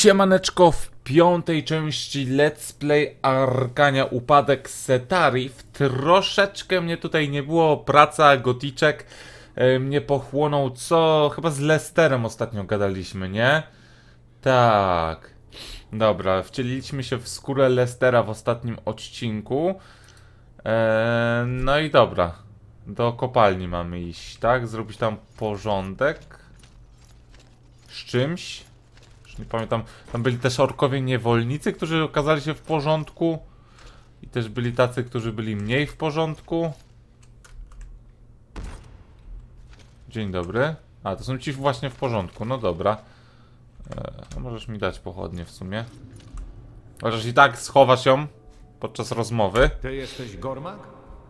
Siemaneczko w piątej części Let's Play Arkania Upadek Setarif. Troszeczkę mnie tutaj nie było, praca, goticzek e, mnie pochłonął, co chyba z Lesterem ostatnio gadaliśmy, nie? Tak. Dobra, wcieliliśmy się w skórę Lestera w ostatnim odcinku. E, no i dobra. Do kopalni mamy iść, tak? Zrobić tam porządek. Z czymś. Nie pamiętam. Tam byli też orkowie niewolnicy, którzy okazali się w porządku. I też byli tacy, którzy byli mniej w porządku. Dzień dobry. A, to są ci właśnie w porządku. No dobra. E, możesz mi dać pochodnie w sumie. Chociaż i tak schowasz ją podczas rozmowy. Ty jesteś Gormak?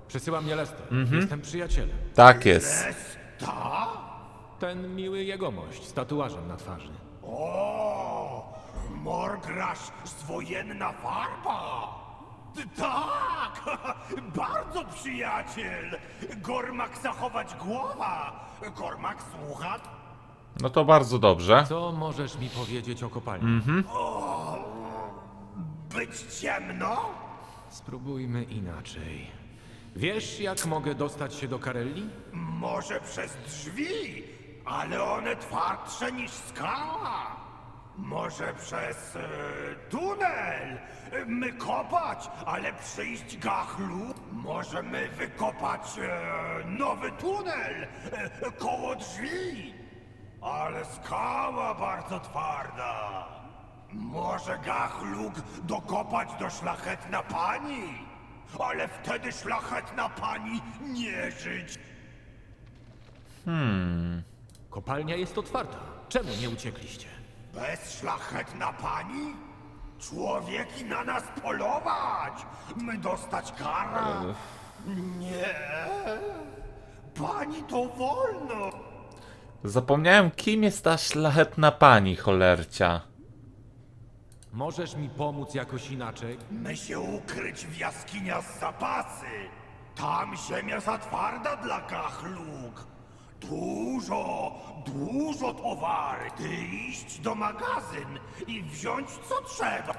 Przesyła mnie Lester. Mhm. Jestem przyjacielem. Tak jest. Ten miły jegomość z tatuażem na twarzy. O, Morgrasz zwojenna farba! T- Tak! Bardzo przyjaciel! Gormak zachować głowa! Gormak słucha? No to bardzo dobrze. Co możesz mi powiedzieć o kopalni? Mhm. Być ciemno? Spróbujmy inaczej. Wiesz, jak mogę dostać się do Karelli? Może przez drzwi, ale one twardsze niż skała. Może przez e, tunel. My kopać, ale przyjść gachlu. Możemy wykopać e, nowy tunel e, koło drzwi. Ale skała bardzo twarda. Może gachluk dokopać do szlachetna pani. Ale wtedy szlachetna pani nie żyć. Kopalnia jest otwarta. Czemu nie uciekliście? Bez szlachetna pani? Człowieki na nas polować! My dostać kara? Nie! Pani to wolno! Zapomniałem, kim jest ta szlachetna pani, cholercia. Możesz mi pomóc jakoś inaczej? My się ukryć w jaskinia z zapasy! Tam ziemia za twarda dla kachluk! Dużo, dużo towary! Ty iść do magazyn i wziąć co trzeba!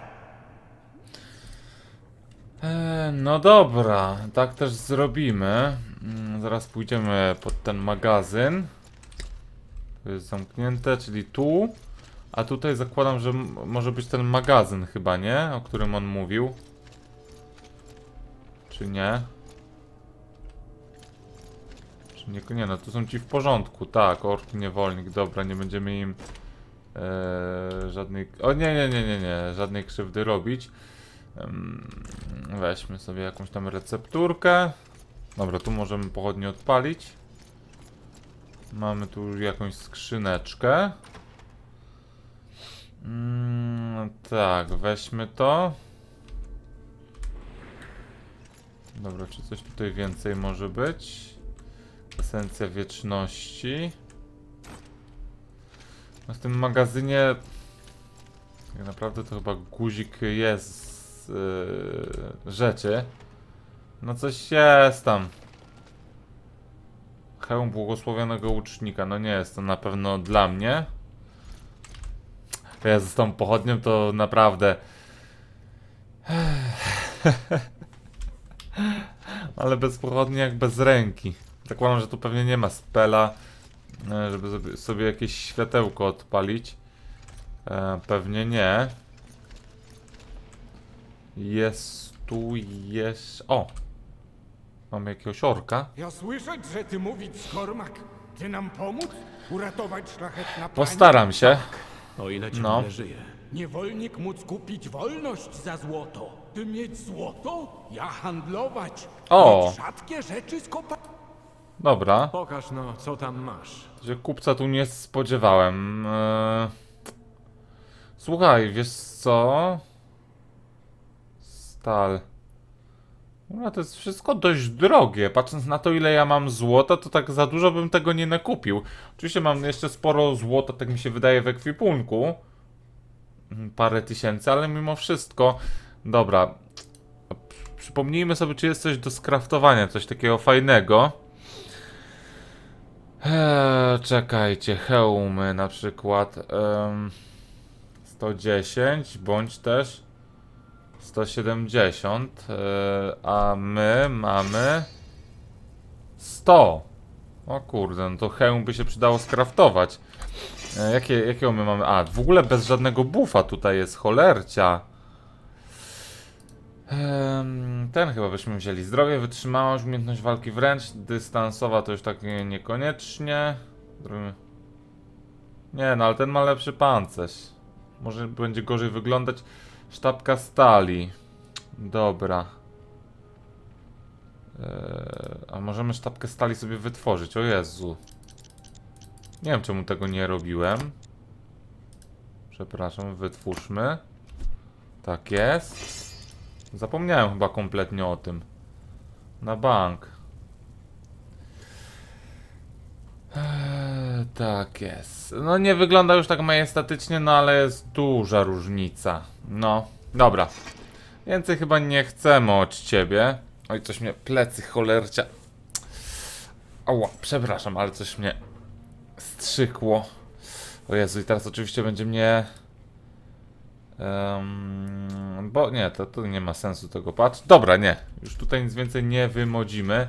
E, no dobra, tak też zrobimy. Mm, Zaraz pójdziemy pod ten magazyn. To jest zamknięte, czyli tu. A tutaj zakładam, że może być ten magazyn chyba, nie? O którym on mówił. Czy nie? Czy nie, nie no, tu są ci w porządku, tak, ork niewolnik, dobra, nie będziemy im e, żadnej, o nie, nie, nie, nie, nie, żadnej krzywdy robić. Weźmy sobie jakąś tam recepturkę. Dobra, tu możemy pochodnie odpalić. Mamy tu już jakąś skrzyneczkę. Mm, tak, weźmy to. Dobra, czy coś tutaj więcej może być? Esencja wieczności. No w tym magazynie tak naprawdę to chyba guzik jest z yy, rzeczy. No coś jest tam. Hełm błogosławionego łucznika. No nie jest to na pewno dla mnie. Ja z tą pochodnią to naprawdę. Ale bez pochodni jak bez ręki. Zakładam, że tu pewnie nie ma spela, e, żeby sobie, jakieś światełko odpalić. E, pewnie nie. Jest tu jest. O! Mamy jakiegoś orka. Ja słyszeć, że ty mówić Skormak. Ty nam pomóc? Uratować szlachetna pani? Postaram się. O ile ciągle No. żyję. Niewolnik móc kupić wolność za złoto. Ty mieć złoto? Ja handlować. O. Mieć rzadkie rzeczy z kopa... Dobra. Pokaż no, co tam masz. Że kupca tu nie spodziewałem. Eee... Słuchaj, wiesz co? Stal. No to jest wszystko dość drogie. Patrząc na to, ile ja mam złota, to tak za dużo bym tego nie nakupił. Oczywiście mam jeszcze sporo złota, tak mi się wydaje, w ekwipunku. Mm, Parę tysięcy, ale mimo wszystko. Dobra. Przypomnijmy sobie, czy jest coś do skraftowania, coś takiego fajnego. Eee, czekajcie, hełmy na przykład. em, 110 bądź też 170, e, a my mamy 100. O kurde, no to hełm by się przydało skraftować. E, jakie, jakiego my mamy? A, w ogóle bez żadnego buffa tutaj jest, cholercia. Ten chyba byśmy wzięli. Zdrowie, wytrzymałość, umiejętność walki wręcz, dystansowa to już tak nie- niekoniecznie. Nie, no ale ten ma lepszy pancerz. Może będzie gorzej wyglądać. Sztabka stali. Dobra. Eee, a możemy sztabkę stali sobie wytworzyć. O Jezu. Nie wiem czemu tego nie robiłem. Przepraszam, wytwórzmy. Tak jest. Zapomniałem chyba kompletnie o tym. Na bank. Eee, tak jest. No nie wygląda już tak majestatycznie, no ale jest duża różnica. No, dobra. Więcej chyba nie chcemy od ciebie. Oj, coś mnie plecy cholercia. Ała, przepraszam, ale coś mnie strzykło. O Jezu, i teraz oczywiście będzie mnie... Um, bo nie, to, to nie ma sensu tego patrzeć. Dobra, nie. Już tutaj nic więcej nie wymodzimy.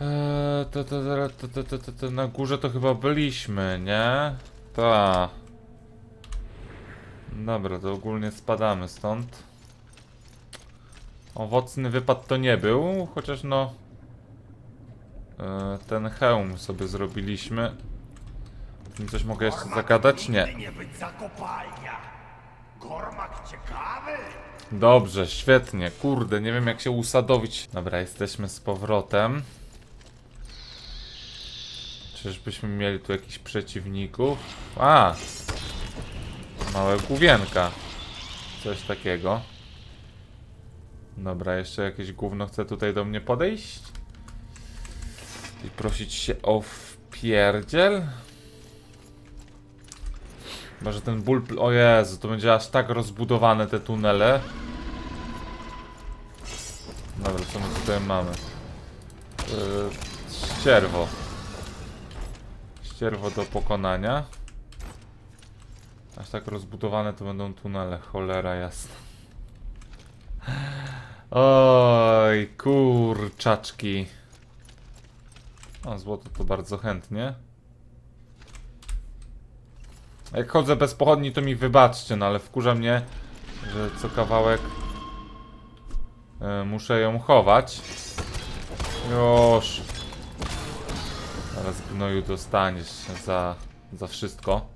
E, to, to, to, to, to, to, to, na górze to chyba byliśmy, nie? Ta. Dobra, to ogólnie spadamy stąd. Owocny wypad to nie był, chociaż no... E, ten hełm sobie zrobiliśmy. Nim coś mogę jeszcze zagadać? Nie. Dobrze, świetnie. Kurde, nie wiem jak się usadowić. Dobra, jesteśmy z powrotem. Czyżbyśmy mieli tu jakichś przeciwników? A! Małe główienka. Coś takiego. Dobra, jeszcze jakieś gówno chce tutaj do mnie podejść? I prosić się o wpierdziel? Może ten ból... O Jezu, to będzie aż tak rozbudowane te tunele. Dobra, co my tutaj mamy? Yy, ścierwo. Ścierwo do pokonania. Aż tak rozbudowane to będą tunele, cholera jasna. Oj, kurczaczki. O, złoto to bardzo chętnie. Jak chodzę bez pochodni, to mi wybaczcie, no ale wkurza mnie, że co kawałek e, muszę ją chować. Już. Zaraz gnoju dostaniesz za, za wszystko.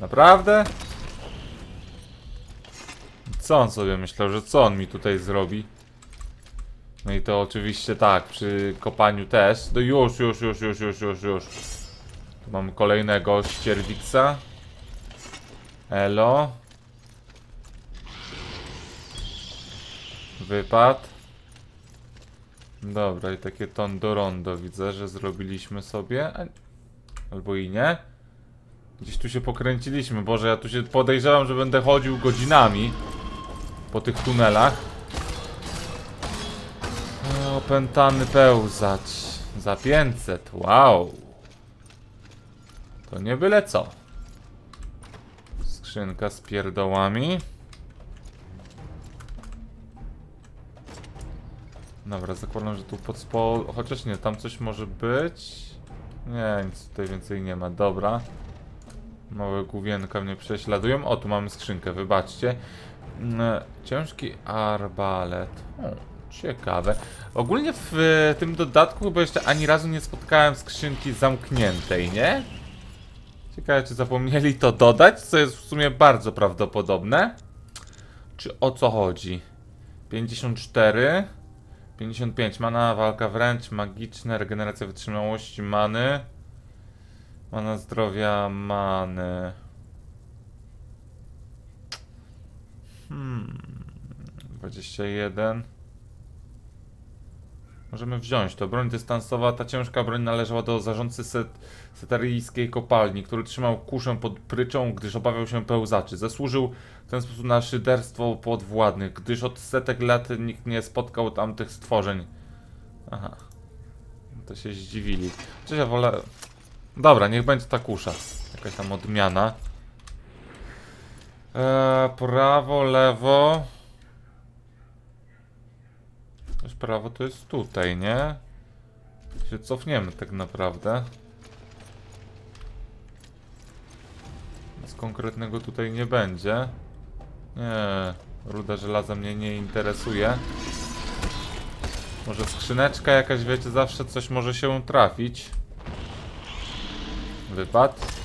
Naprawdę? Co on sobie myślał, że co on mi tutaj zrobi? No i to oczywiście tak, przy kopaniu też. No już, już, już, już, już, już, już. Tu mamy kolejnego ścierwiksa. Elo. Wypad. Dobra, i takie tondo rondo widzę, że zrobiliśmy sobie. Albo i nie. Gdzieś tu się pokręciliśmy. Boże, ja tu się podejrzewam, że będę chodził godzinami po tych tunelach. Opętany pełzacz. Za 500. Wow. To nie byle co. Skrzynka z pierdołami. Dobra, zakładam, że tu pod spo... Chociaż nie, tam coś może być. Nie, nic tutaj więcej nie ma. Dobra. Małe główienka mnie prześladują. O, tu mamy skrzynkę, wybaczcie. Mm, Ciężki arbalet. Ciekawe. Ogólnie w e, tym dodatku chyba jeszcze ani razu nie spotkałem skrzynki zamkniętej, nie? Ciekawe, czy zapomnieli to dodać, co jest w sumie bardzo prawdopodobne. Czy o co chodzi? 54 55 mana, walka wręcz, magiczne, regeneracja wytrzymałości, many. Mana zdrowia, many. Hmm. 21. Możemy wziąć to. Broń dystansowa. Ta ciężka broń należała do zarządcy set, setaryjskiej kopalni, który trzymał kuszę pod pryczą, gdyż obawiał się pełzaczy. Zasłużył w ten sposób na szyderstwo podwładnych, gdyż od setek lat nikt nie spotkał tamtych stworzeń. Aha. To się zdziwili. Czy ja wolę... Dobra, niech będzie ta kusza. Jakaś tam odmiana. Eee, prawo, lewo. Też prawo to jest tutaj, nie? Się cofniemy tak naprawdę. Nic konkretnego tutaj nie będzie. Nie, ruda żelaza mnie nie interesuje. Może skrzyneczka jakaś, wiecie, zawsze coś może się trafić. Wypad.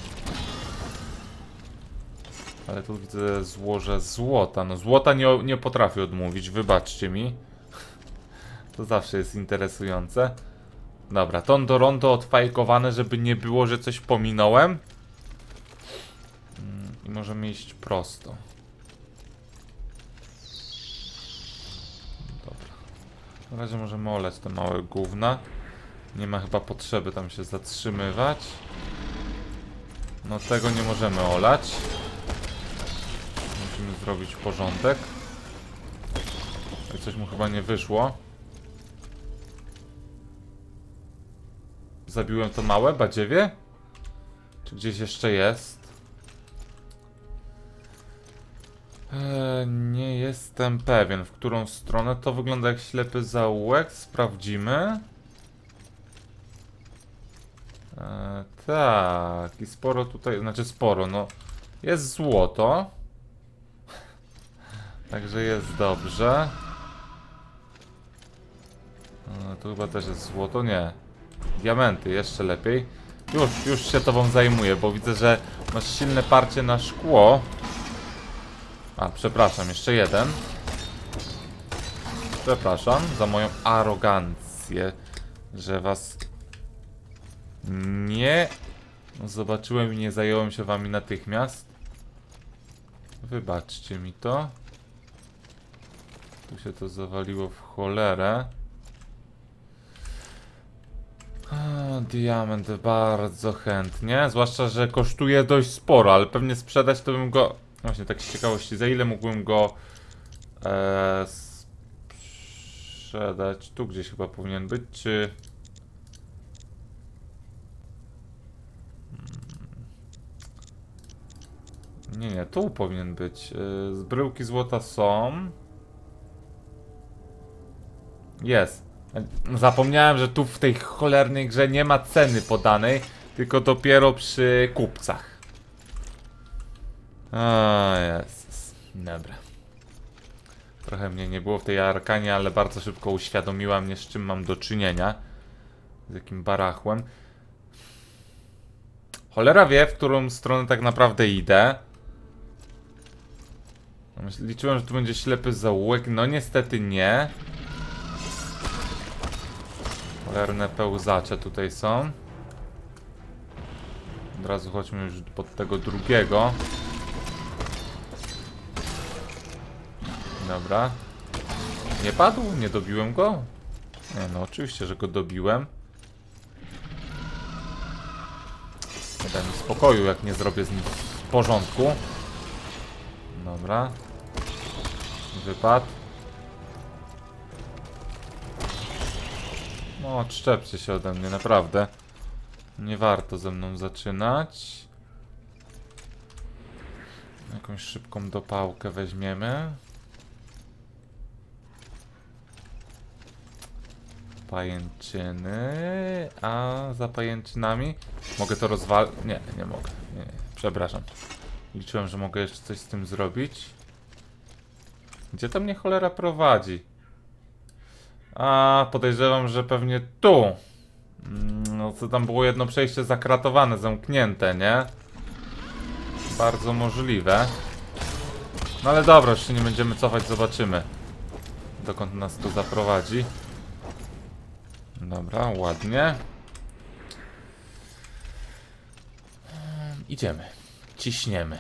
Ale tu widzę złoże złota. No złota nie, nie potrafię odmówić, wybaczcie mi. To zawsze jest interesujące. Dobra, tondo rondo odfajkowane, żeby nie było, że coś pominąłem. Mm, I możemy iść prosto. Dobra. Na razie możemy oleć te małe gówna. Nie ma chyba potrzeby tam się zatrzymywać. No tego nie możemy olać. Musimy zrobić porządek. Coś mu chyba nie wyszło. Zabiłem to małe badziewie? Czy gdzieś jeszcze jest? Eee, nie jestem pewien, w którą stronę. To wygląda jak ślepy zaułek. Sprawdzimy. Eee, tak, i sporo tutaj, znaczy sporo, no. Jest złoto. Także jest dobrze. Eee, tu chyba też jest złoto, nie. Diamenty, jeszcze lepiej. Już, już się tobą zajmuję, bo widzę, że masz silne parcie na szkło. A, przepraszam, jeszcze jeden. Przepraszam za moją arogancję, że was nie zobaczyłem i nie zająłem się wami natychmiast. Wybaczcie mi to. Tu się to zawaliło w cholerę. A, Diament bardzo chętnie, zwłaszcza, że kosztuje dość sporo, ale pewnie sprzedać to bym go... Właśnie tak z ciekawości, za ile mógłbym go e, sprzedać? Tu gdzieś chyba powinien być, czy... Hmm. Nie, nie, tu powinien być. E, z bryłki złota są. Jest. Zapomniałem, że tu w tej cholernej grze nie ma ceny podanej, tylko dopiero przy kupcach. O Jezus. Dobra. Trochę mnie nie było w tej arkanie, ale bardzo szybko uświadomiła mnie, z czym mam do czynienia. Z jakim barachłem. Cholera wie, w którą stronę tak naprawdę idę. Liczyłem, że tu będzie ślepy zaułek. No niestety nie. Cholerne pełzacze tutaj są. Od razu chodźmy już pod tego drugiego. Dobra. Nie padł? Nie dobiłem go? Nie no, oczywiście, że go dobiłem. Nie da mi spokoju, jak nie zrobię z nim porządku. Dobra. Wypad. No, odszczepcie się ode mnie, naprawdę. Nie warto ze mną zaczynać. Jakąś szybką dopałkę weźmiemy. Pajęczyny. A za pajęczynami mogę to rozwalić. Nie, nie mogę. Nie, nie, przepraszam. Liczyłem, że mogę jeszcze coś z tym zrobić. Gdzie to mnie cholera prowadzi? A podejrzewam, że pewnie tu. Mm, No co tam było jedno przejście zakratowane, zamknięte, nie? Bardzo możliwe. No ale dobra, już się nie będziemy cofać, zobaczymy. Dokąd nas to zaprowadzi. Dobra, ładnie. Mm, Idziemy. Ciśniemy.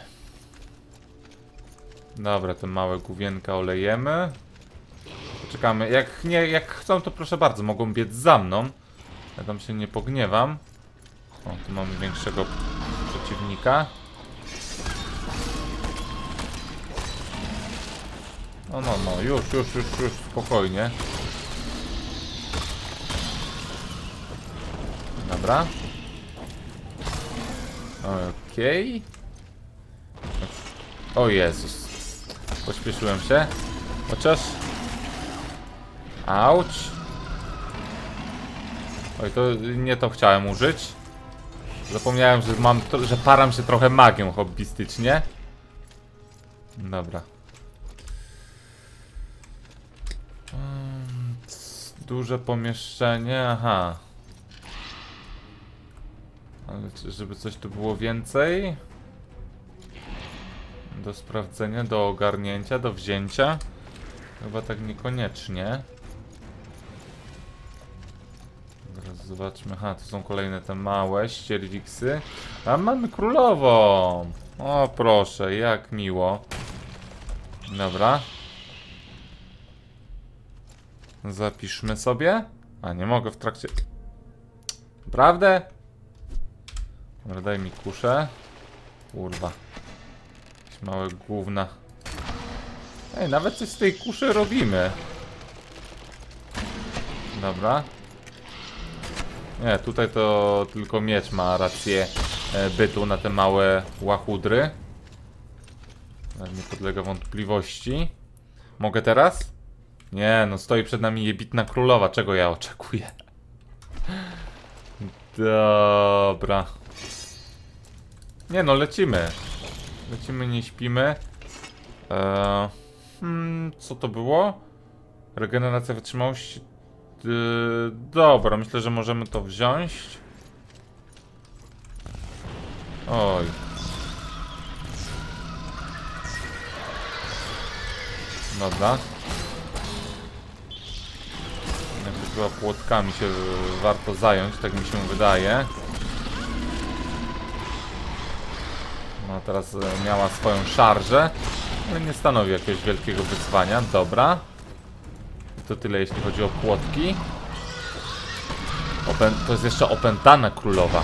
Dobra, te małe główienka olejemy. Czekamy. Jak nie, jak chcą, to proszę bardzo, mogą biec za mną. Ja tam się nie pogniewam. O, tu mamy większego przeciwnika. No, no, no, już, już, już, już, spokojnie. Dobra. Okej. O Jezus. Pośpieszyłem się. Chociaż... Auć. Oj, to nie to chciałem użyć. Zapomniałem, że mam, że param się trochę magią hobbystycznie. Dobra. Duże pomieszczenie, aha. Ale żeby coś tu było więcej? Do sprawdzenia, do ogarnięcia, do wzięcia? Chyba tak niekoniecznie. Zobaczmy. Aha, to są kolejne te małe ścierwiksy. A mamy królową! O proszę, jak miło. Dobra. Zapiszmy sobie. A nie mogę w trakcie. Prawdę? Dobra, daj mi kuszę. Kurwa. Jakieś małe gówna. Ej, nawet coś z tej kuszy robimy. Dobra. Nie, tutaj to tylko miecz ma rację e, bytu na te małe łachudry. Nie podlega wątpliwości. Mogę teraz? Nie, no stoi przed nami jebitna królowa. Czego ja oczekuję? Dobra. Nie no, lecimy. Lecimy, nie śpimy. Eee, hmm, co to było? Regeneracja wytrzymałości. Yy, dobra, myślę, że możemy to wziąć. Oj. Dobra. Jakby chyba płotkami się warto zająć, tak mi się wydaje. No teraz e, miała swoją szarżę, ale nie stanowi jakiegoś wielkiego wyzwania. Dobra. To tyle jeśli chodzi o płotki. To jest jeszcze opętana królowa.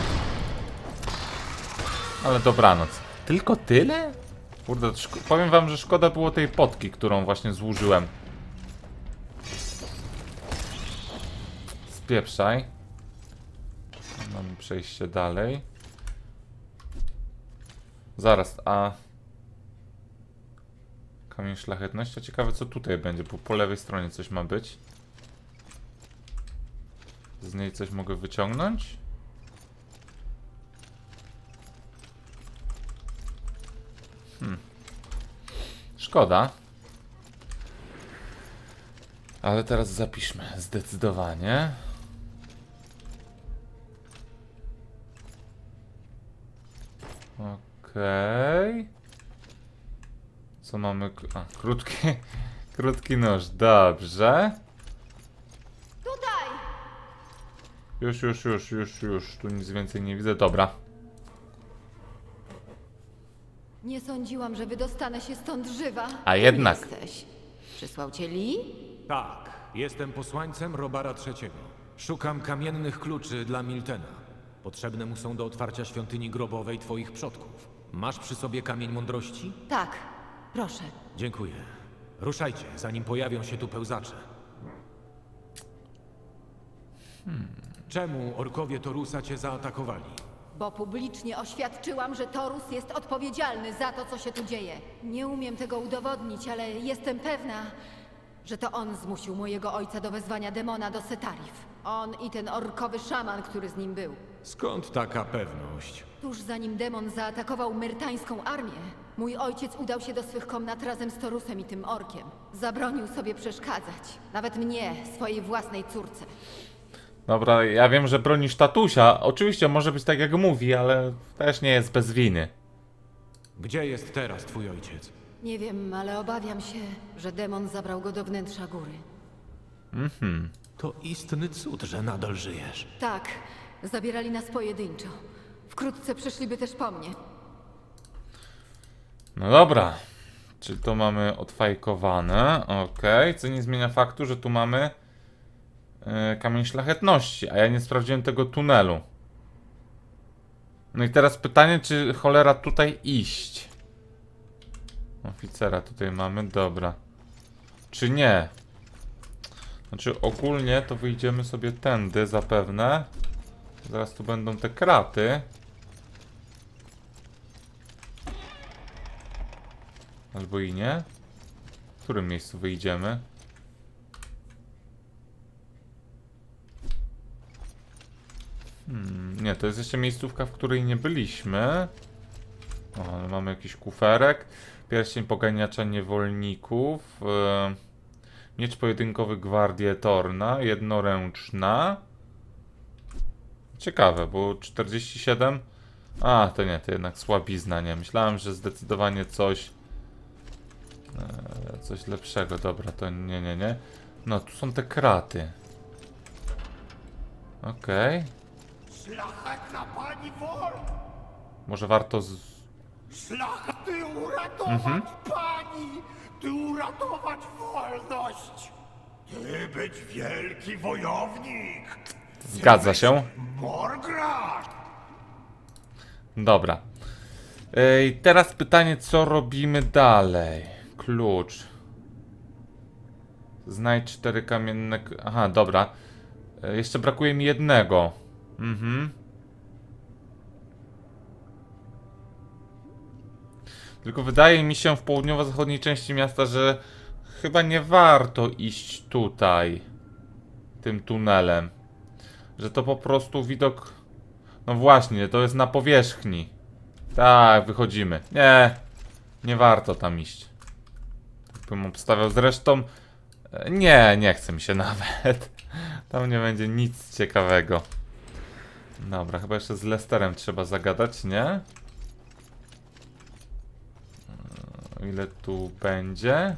Ale dobranoc. Tylko tyle? Kurde, powiem wam, że szkoda było tej potki, którą właśnie złużyłem. Spieprzaj. Mamy przejście dalej. Zaraz, a... Kamień szlachetności. A Ciekawe co tutaj będzie, bo po lewej stronie coś ma być. Z niej coś mogę wyciągnąć? Hmm. Szkoda. Ale teraz zapiszmy, zdecydowanie. Okej. Co mamy? A, krótki, krótki nóż, dobrze. Tutaj! Już, już, już, już, już. Tu nic więcej nie widzę. Dobra. Nie sądziłam, że wydostanę się stąd żywa. A Kim jednak. Jesteś? Przysłał cię Lee? Tak, jestem posłańcem Robara III. Szukam kamiennych kluczy dla Miltena. Potrzebne mu są do otwarcia świątyni grobowej twoich przodków. Masz przy sobie kamień mądrości? Tak, proszę. Dziękuję. Ruszajcie, zanim pojawią się tu pełzacze. Czemu orkowie Torusa cię zaatakowali? Bo publicznie oświadczyłam, że Torus jest odpowiedzialny za to, co się tu dzieje. Nie umiem tego udowodnić, ale jestem pewna, że to on zmusił mojego ojca do wezwania demona do Setarif. On i ten orkowy szaman, który z nim był. Skąd taka pewność? Tuż zanim demon zaatakował myrtańską armię, mój ojciec udał się do swych komnat razem z Torusem i tym orkiem. Zabronił sobie przeszkadzać. Nawet mnie, swojej własnej córce. Dobra, ja wiem, że bronisz tatusia. Oczywiście może być tak jak mówi, ale też nie jest bez winy. Gdzie jest teraz twój ojciec? Nie wiem, ale obawiam się, że demon zabrał go do wnętrza góry. To istny cud, że nadal żyjesz. Tak, zabierali nas pojedynczo. Wkrótce przyszliby też po mnie. No dobra. Czyli to mamy odfajkowane. Okej. Co nie zmienia faktu, że tu mamy e, kamień szlachetności, a ja nie sprawdziłem tego tunelu. No i teraz pytanie, czy cholera tutaj iść? Oficera tutaj mamy, dobra. Czy nie? Znaczy ogólnie to wyjdziemy sobie tędy zapewne. Zaraz tu będą te kraty. Albo i nie. W którym miejscu wyjdziemy? Hmm, nie, to jest jeszcze miejscówka, w której nie byliśmy. O, mamy jakiś kuferek. Pierścień poganiacza niewolników. E, miecz pojedynkowy Gwardii Torna. Jednoręczna. Ciekawe, bo 47. A, to nie, to jednak słabizna, nie. Myślałem, że zdecydowanie coś. E, coś lepszego. Dobra, to nie, nie, nie. No, tu są te kraty. Okej. Szlachetna pani Wol! Może warto z... Szlachet, ty uratować pani! Ty uratować wolność! Ty być wielki wojownik! Zgadza się. Morgrad! Dobra. Ej, teraz pytanie, co robimy dalej? Klucz. Znajdź cztery kamienne... Aha, dobra. E, Jeszcze brakuje mi jednego. Mhm. Tylko wydaje mi się w południowo-zachodniej części miasta, że chyba nie warto iść tutaj. Tym tunelem. Że to po prostu widok no właśnie, to jest na powierzchni. Tak, wychodzimy. Nie, nie warto tam iść. Bym obstawiał zresztą. e, Nie, nie chce mi się nawet. Tam nie będzie nic ciekawego. Dobra, chyba jeszcze z Lesterem trzeba zagadać, nie? E, Ile tu będzie?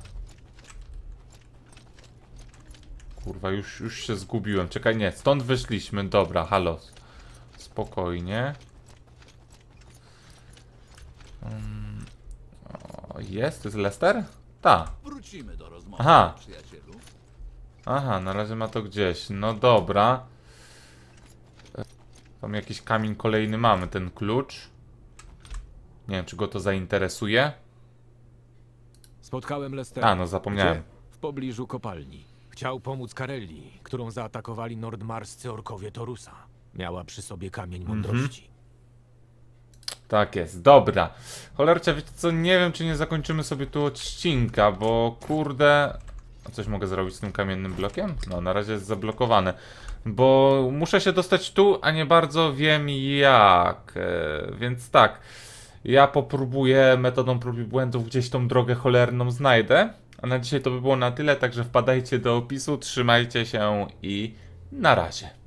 Kurwa, już, już się zgubiłem. Czekaj, nie, stąd wyszliśmy. Dobra, halo. Spokojnie. Mm, jest? To jest Lester? Ta. Wrócimy do rozmowy, Aha. przyjacielu. Aha, na razie ma to gdzieś. No dobra. Tam jakiś kamień kolejny mamy, ten klucz. Nie wiem, czy go to zainteresuje. Spotkałem Lestera. A, no zapomniałem. Gdzie? W pobliżu kopalni. Chciał pomóc Karelli, którą zaatakowali nordmarscy orkowie Torusa. Miała przy sobie kamień mądrości. Tak jest, dobra. Cholercia, wiecie co, nie wiem czy nie zakończymy sobie tu odcinka, bo kurde... A coś mogę zrobić z tym kamiennym blokiem? No, na razie jest zablokowane. Bo muszę się dostać tu, a nie bardzo wiem jak. E, więc tak, ja popróbuję metodą prób i błędów, gdzieś tą drogę cholerną znajdę. A na dzisiaj to by było na tyle, także wpadajcie do opisu, trzymajcie się i na razie.